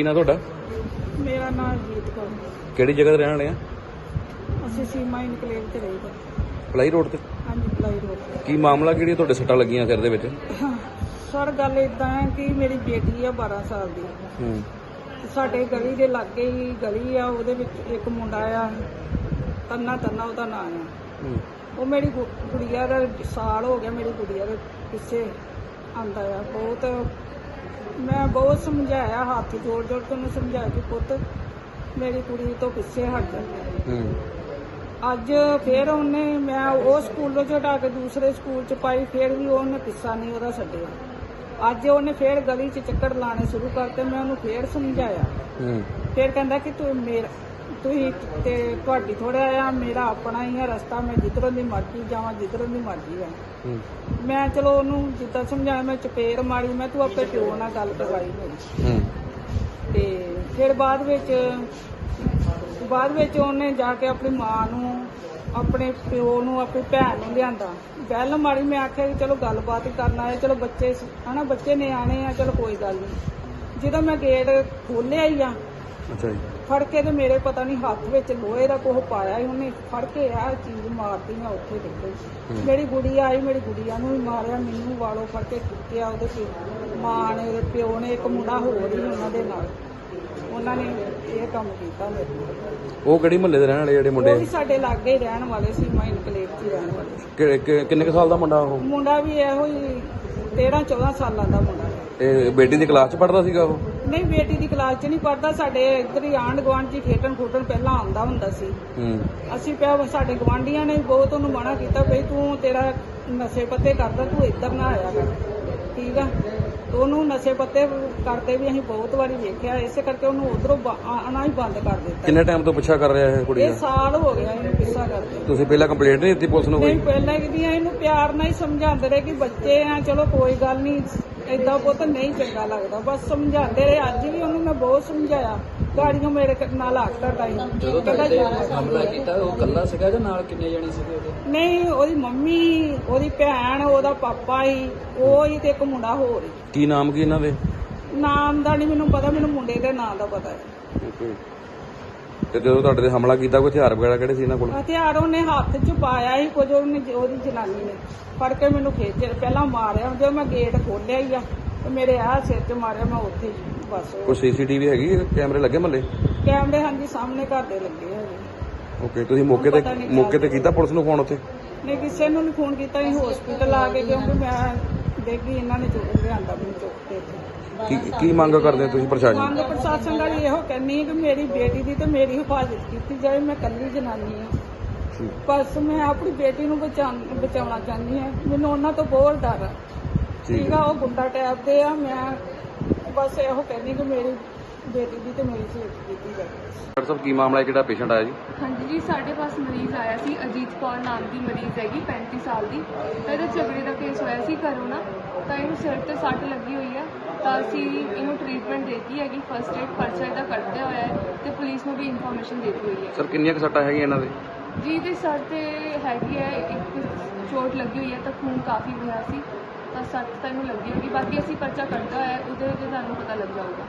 ਕੀ ਨਾਂ ਤੁਹਾਡਾ? ਮੇਰਾ ਨਾਮ ਜੀਤ ਕੌਰ। ਕਿਹੜੀ ਜਗ੍ਹਾ ਤੇ ਰਹਿਣ ਵਾਲੇ ਆ? ਅਸੀਂ ਸੀਮਾ ਇਨਕਲੇਵ ਤੇ ਰਹੀ ਦਾ ਪਲਾਈ ਰੋਡ ਤੇ? ਹਾਂਜੀ ਪਲਾਈ ਰੋਡ ਤੇ। ਕੀ ਮਾਮਲਾ ਕਿਹੜੀ ਤੁਹਾਡੇ ਸੱਟਾਂ ਲੱਗੀਆਂ ਸਿਰ ਦੇ ਵਿੱਚ? ਸਰ ਗੱਲ ਇਦਾਂ ਹੈ ਕਿ ਮੇਰੀ ਬੇਟੀ ਆ 12 ਸਾਲ ਦੀ। ਹੂੰ। ਸਾਡੇ ਗਲੀ ਦੇ ਲਾਗੇ ਹੀ ਗਲੀ ਆ ਉਹਦੇ ਵਿੱਚ ਇੱਕ ਮੁੰਡਾ ਆ। ਤੰਨਾ ਤੰਨਾ ਉਹਦਾ ਨਾਂ ਆ। ਹੂੰ। ਉਹ ਮੇਰੀ ਗੁ- ਗੁੜੀਆ ਦਾ ਸਾਲ ਹੋ ਗਿਆ ਮੇਰੀ ਗੁੜੀਆ ਦੇ ਪਿੱਛੇ ਆਂਦਾ ਆ। ਬਹੁਤ ਮੈਂ ਬਹੁਤ ਸਮਝਾਇਆ ਹੱਥ ਜੋੜ ਜੋੜ ਕੇ ਉਹਨੂੰ ਸਮਝਾਇਆ ਕਿ ਪੁੱਤ ਮੇਰੀ ਕੁੜੀ ਤੋਂ ਪਿੱਛੇ ਹਟ। ਜਾ ਹੂੰ। ਅੱਜ ਫਿਰ ਉਹਨੇ ਮੈਂ ਉਹ ਸਕੂਲੋਂ ਚ ਹਟਾ ਕੇ ਦੂਸਰੇ ਸਕੂਲ ਚ ਪਾਈ ਫਿਰ ਵੀ ਉਹਨੇ ਪਿੱਛਾ ਨਹੀਂ ਉਹਦਾ ਛੱਡਿਆ। ਅੱਜ ਉਹਨੇ ਫਿਰ ਗਲੀ ਚ ਚੱਕਰ ਲਾਣੇ ਸ਼ੁਰੂ ਕਰਤੇ ਮੈਂ ਉਹਨੂੰ ਫਿਰ ਸਮਝਾਇਆ। ਹੂੰ। ਫਿਰ ਕਹਿੰਦਾ ਕਿ ਤੂੰ ਮੇਰਾ ਤੁਸੀਂ ਤੇ ਤੁਹਾਡੀ ਥੋੜਾ ਆ ਮੇਰਾ ਆਪਣਾ ਹੀ ਆ ਰਸਤਾ ਮੈਂ ਜਿੱਧਰੋਂ ਦੀ ਮਰਜ਼ੀ ਜਾਵਾਂ ਜਿੱਧਰੋਂ ਦੀ ਮਰਜ਼ੀ ਆ ਹੂੰ। ਮੈਂ ਚਲੋ ਉਹਨੂੰ ਜਿੱਦਾਂ ਸਮਝਾਇਆ ਮੈਂ ਚਪੇੜ ਮਾਰੀ ਮੈਂ ਤੂੰ ਆਪੇ ਪਿਓ ਨਾਲ ਗੱਲ ਕਰਵਾਈ ਮੇਰੀ। ਹੂੰ। ਤੇ ਫਿਰ ਬਾਅਦ ਵਿੱਚ ਬਾਅਦ ਵਿੱਚ ਉਹਨੇ ਜਾ ਕੇ ਆਪਣੀ ਮਾਂ ਨੂੰ ਆਪਣੇ ਪਿਓ ਨੂੰ ਆਪਣੀ ਭੈਣ ਨੂੰ ਲਿਆਂਦਾ। ਬੈਲ ਮਾਰੀ ਮੈਂ ਆਖਿਆ ਕਿ ਚਲੋ ਗੱਲਬਾਤ ਹੀ ਕਰਨ ਆਏ ਚਲੋ ਬੱਚੇ ਹਨਾ ਬੱਚੇ ਨਿਆਣੇ ਆ ਚਲੋ ਕੋਈ ਗੱਲ ਨਹੀਂ ਜਦੋਂ ਮੈਂ ਗੇਟ ਖੋਲਿਆ ਹੀ ਆ ਅੱਛਾ ਜੀ। ਫੜ ਕੇ ਤੇ ਮੇਰੇ ਪਤਾ ਨਹੀਂ ਹੱਥ ਵਿੱਚ ਲੋਹੇ ਦਾ ਕੁਝ ਪਾਇਆ ਹੀ ਉਹਨੇ। ਫੜ ਕੇ ਆ ਚੀਜ਼ ਮਾਰਦੀ ਮੈਂ ਉੱਥੇ ਹੂੰ। ਮੇਰੀ ਗੁੜੀਆ ਆਈ ਮੇਰੀ ਗੁੜੀਆ ਨੂੰ ਵੀ ਮਾਰਿਆ ਮੈਨੂੰ ਵਾਲੋਂ ਫੜ ਕੇ ਕੁੱਟਿਆ ਉਹਦੇ ਪਿਓ ਮਾਂ ਨੇ ਉਹਦੇ ਪਿਓ ਨੇ ਇੱਕ ਮੁੰਡਾ ਹੋਰ ਹੀ ਉਹਨਾਂ ਦੇ ਨਾਲ। ਉਹਨਾਂ ਨੇ ਇਹ ਕੰਮ ਕੀਤਾ ਮੇਰੇ ਨਾਲ। ਉਹ ਕਿਹੜੀ ਮਹੱਲੇ ਦੇ ਰਹਿਣ ਵਾਲੇ ਜਿਹੜੇ ਉਹ ਮੁੰਡੇ ਵੀ ਸਾਡੇ ਲਾਗੇ ਹੀ ਰਹਿਣ ਵਾਲੇ ਸੀ ਮੈਂ ਇਨਕਲੇਵ 'ਚ ਹੀ ਰਹਿਣ ਵਾਲੇ ਕਿ- ਕਿ- ਕਿੰਨੇ ਕੁ ਸਾਲ ਦਾ ਮੁੰਡਾ ਉਹ? ਮੁੰਡਾ ਵੀ ਇਹੋ ਹੀ 13 14 ਸਾਲਾਂ ਦਾ ਮੁੰਡਾ। ਇਹ ਬੇਟੀ ਦੀ ਕਲਾਸ ਚ ਪੜਦਾ ਸੀਗਾ ਉਹ? ਨਹੀਂ ਬੇਟੀ ਦੀ ਕਲਾਸ 'ਚ ਨਹੀਂ ਪੜਦਾ ਸਾਡੇ ਇੱਧਰ ਹੀ ਆਂਢ ਗੁਆਂਢ 'ਚ ਹੀ ਖੇਡਣ ਖੂਡਣ ਪਹਿਲਾਂ ਆਉਂਦਾ ਹੁੰਦਾ ਸੀ। ਹੂੰ। ਅਸੀਂ ਪਿਆ ਸਾਡੇ ਗਵਾਂਢੀਆਂ ਨੇ ਬਹੁਤ ਉਹਨੂੰ ਮਨਾ ਕੀਤਾ ਬਈ ਤੂੰ ਤੇਰਾ ਨਸ਼ੇ ਪੱਤੇ ਕਰਦਾ ਤੂੰ ਇੱਧਰ ਨਾ ਆਇਆ ਕਰ। ਠੀਕ ਆ? ਉਹਨੂੰ ਨਸ਼ੇ ਪੱਤੇ ਕਰਦੇ ਵੀ ਅਸੀਂ ਬਹੁਤ ਵਾਰੀ ਵੇਖਿਆ ਇਸੇ ਕਰਕੇ ਉਹਨੂੰ ਉਧਰੋਂ ਆਣਾ ਹੀ ਬੰਦ ਕਰ ਦਿੱਤਾ। ਕਿੰਨੇ ਟਾਈਮ ਤੋਂ ਪਿੱਛਾ ਕਰ ਰਿਹਾ ਇਹ ਕੁੜੀ ਇਹ ਸਾਲ ਹੋ ਗਿਆ ਇਹਨੂੰ ਪਿੱਛਾ ਕਰਦੇ ਤੁਸੀਂ ਪਹਿਲਾਂ ਕੰਪਲੇਂਟ ਨਹੀਂ ਦਿੱਤੀ ਪੁਲਿਸ ਨੂੰ ਨਹੀਂ ਕੋਈ ਪਹਿਲਾਂ ਕਿਦੀਆਂ ਇਹਨੂੰ ਪਿਆਰ ਨਾਲ ਹੀ ਸਮਝਾਉਂਦੇ ਰਹੇ ਕਿ ਬੱਚੇ ਆ ਚਲੋ ਕੋਈ ਗੱਲ ਨਹੀਂ ਏਦਾਂ ਪੁੱਤ ਨਹੀਂ ਚੰਗਾ ਲੱਗਦਾ। ਬਸ ਸਮਝਾਉਂਦੇ ਰਹੇ। ਅੱਜ ਵੀ ਉਹਨੂੰ ਮੈਂ ਬਹੁਤ ਸਮਝਾਇਆ। ਗਾੜੀਆਂ ਮੇਰੇ ਕ- ਨਾਲ ਹੱਥ ਕਰਦਾ ਸੀ ਜਦੋਂ ਕਹਿੰਦਾ ਤੁਹਾਡੇ ਜਾਣਾ ਤੇ ਹਮਲਾ ਕੀਤਾ ਉਹ ਕੱਲਾ ਸੀਗਾ ਜਾਂ ਨਾਲ ਕਿੰਨੇ ਜਣੇ ਸੀਗੇ ਉਹਦੇ? ਨਹੀਂ ਉਹਦੀ ਮੰਮੀ ਉਹਦੀ ਭੈਣ ਉਹਦਾ ਪਾਪਾ ਹੀ ਉਹ ਹੀ ਤੇ ਇੱਕ ਮੁੰਡਾ ਹੋਰ ਕੀ ਨਾਮ ਕੀ ਇਹਨਾਂ ਦੇ? ਨਾਮ ਦਾ ਨਹੀਂ ਮੈਨੂੰ ਪਤਾ ਮੈਨੂੰ ਮੁੰਡੇ ਦੇ ਨਾਂ ਦਾ ਪਤਾ ਹੈ। ਤੇ ਜਦੋਂ ਤੁਹਾਡੇ ਤੇ ਹਮਲਾ ਕੀਤਾ ਕੋਈ ਹਥਿਆਰ ਵਗੈਰਾ ਕਿਹੜੇ ਸੀ ਇਹਨਾਂ ਕੋਲ? ਹਥਿਆਰ ਉਹਨੇ ਹੱਥ 'ਚ ਪਾਇਆ ਹੀ ਕੁਝ ਉਹਨੇ ਉਹਦੀ ਜਨਾਨੀ ਨੇ। ਫੜ ਕੇ ਮੈਨੂੰ ਖੇਚ ਪਹਿਲਾਂ ਮਾਰਿਆ ਜਦੋਂ ਮੈਂ ਗੇਟ ਖੋਲਿਆ ਹੀ ਆ ਤੇ ਮੇਰੇ ਆਹ ਸਿਰ 'ਚ ਮਾਰਿਆ ਮੈਂ ਉੱਥੇ ਹੀ ਬਸ। ਕੋਈ ਸੀਸੀਟੀਵੀ ਹੈਗੀ? ਕੈਮਰੇ ਲੱਗੇ ਮੱਲੇ ਕੈਮਰੇ ਹਾਂਜੀ ਸਾਹਮਣੇ ਘਰ ਦੇ ਲੱਗੇ ਹੈਗੇ ਓਕੇ ਤੁਸੀਂ ਮੌਕੇ ਤੇ ਪਤਾ ਨਹੀਂ ਮੌਕੇ ਤੇ ਕੀਤਾ ਪੁਲਿਸ ਨੂੰ ਫੋਨ ਉੱਥੇ? ਨਹੀਂ ਕਿਸੇ ਨੂੰ ਨਹੀਂ ਫੋਨ ਕੀਤਾ ਨਹੀਂ ਹਸਪੀਟਲ ਆ ਕੇ ਕਿਉਂਕਿ ਮੈਂ ਦੇਖੀ ਇਹਨਾਂ ਨੇ ਚੁੱਕ ਲਿਆਂਦਾ ਮੈਨੂੰ ਚੁੱਕ ਕੇ ਇੱਥੇ। ਕੀ ਕੀ ਮੰਗ ਕਰਦੇ ਹੋ ਤੁਸੀਂ ਪ੍ਰਸ਼ਾਸਨ ਮੰਗ ਪ੍ਰਸ਼ਾਸਨ ਦਾ ਵੀ ਇਹੋ ਕਹਿੰਨੀ ਕਿ ਮੇਰੀ ਬੇਟੀ ਦੀ ਤੇ ਮੇਰੀ ਹਿਫਾਜ਼ਤ ਕੀਤੀ ਜਾਏ ਮੈਂ ਕੱਲੀ ਜਨਾਨੀ ਹਾਂ। ਬਸ ਮੈਂ ਆਪਣੀ ਬੇਟੀ ਨੂੰ ਬਚਾਉਣ ਬਚਾਉਣਾ ਚਾਹੁੰਦੀ ਹਾਂ। ਮੈਨੂੰ ਉਹਨਾਂ ਤੋਂ ਬਹੁਤ ਡਰ ਆ। ਠੀਕ ਠੀਕ ਆ ਉਹ ਗੁੰਡਾ ਟੈਪ ਦੇ ਆ ਮੈਂ ਬਸ ਇਹੋ ਕਹਿੰਦੀ ਕਿ ਮੇਰੀ ਬੇਟੀ ਦੀ ਤੇ ਮੇਰੀ ਸੇਫ ਕੀਤੀ ਜਾਏ ਡਾਕਟਰ ਸਾਹਿਬ ਕੀ ਮਾਮਲਾ ਹੈ? ਕਿਹੜਾ ਪੇਸ਼ੈਂਟ ਆਇਆ ਜੀ? ਹਾਂਜੀ ਜੀ ਸਾਡੇ ਪਾਸ ਮਰੀਜ਼ ਆਇਆ ਸੀ ਅਜੀਤ ਕੌਰ ਨਾਮ ਦੀ ਮਰੀਜ਼ ਹੈਗੀ 35 ਸਾਲ ਦੀ। ਤਾਂ ਇਹਦਾ ਝਗੜੇ ਦਾ ਕੇਸ ਹੋਇਆ ਸੀ ਘਰੋਂ ਨਾ ਤਾਂ ਇਹਨੂੰ ਸਿਰ ਤੇ ਸੱਟ ਲੱਗੀ ਹੋਈ ਆ। ਤਾਂ ਅਸੀਂ ਇਹਨੂੰ ਟ੍ਰੀਟਮੈਂਟ ਦਿੱਤੀ ਹੈਗੀ ਫਰਸਟ ਏਡ ਪਰਚਾ ਇਹਦਾ ਕੱਟਿਆ ਹੋਇਆ ਹੈ ਤੇ ਪੁਲਿਸ ਨੂੰ ਵੀ ਇਨਫੋਰਮੇਸ਼ਨ ਦਿੱਤੀ ਹੋਈ ਹੈ। ਸਰ ਕਿੰਨੀਆਂ ਕੁ ਸੱਟਾਂ ਹੈਗੀਆਂ ਇਹਨਾਂ ਦੇ? ਜੀ ਦੇ ਸਰ ਤੇ ਹੈਗੀ ਹੈ ਇੱਕ ਚੋਟ ਲੱਗੀ ਹੋਈ ਹੈ ਤਾਂ ਖੂਨ ਕਾਫੀ ਹੋਇਆ ਸੀ। ਤਾਂ ਸੱਟ ਤਾਂ ਇਹਨੂੰ ਲੱਗੀ ਹੋਈ ਬਾਕੀ ਅਸੀਂ ਪਰਚਾ ਕੱਟਦਾ ਹੈ ਉਹਦੇ ਤੇ ਤੁਹਾਨੂੰ ਪਤਾ ਲੱਗ ਜਾਊਗਾ।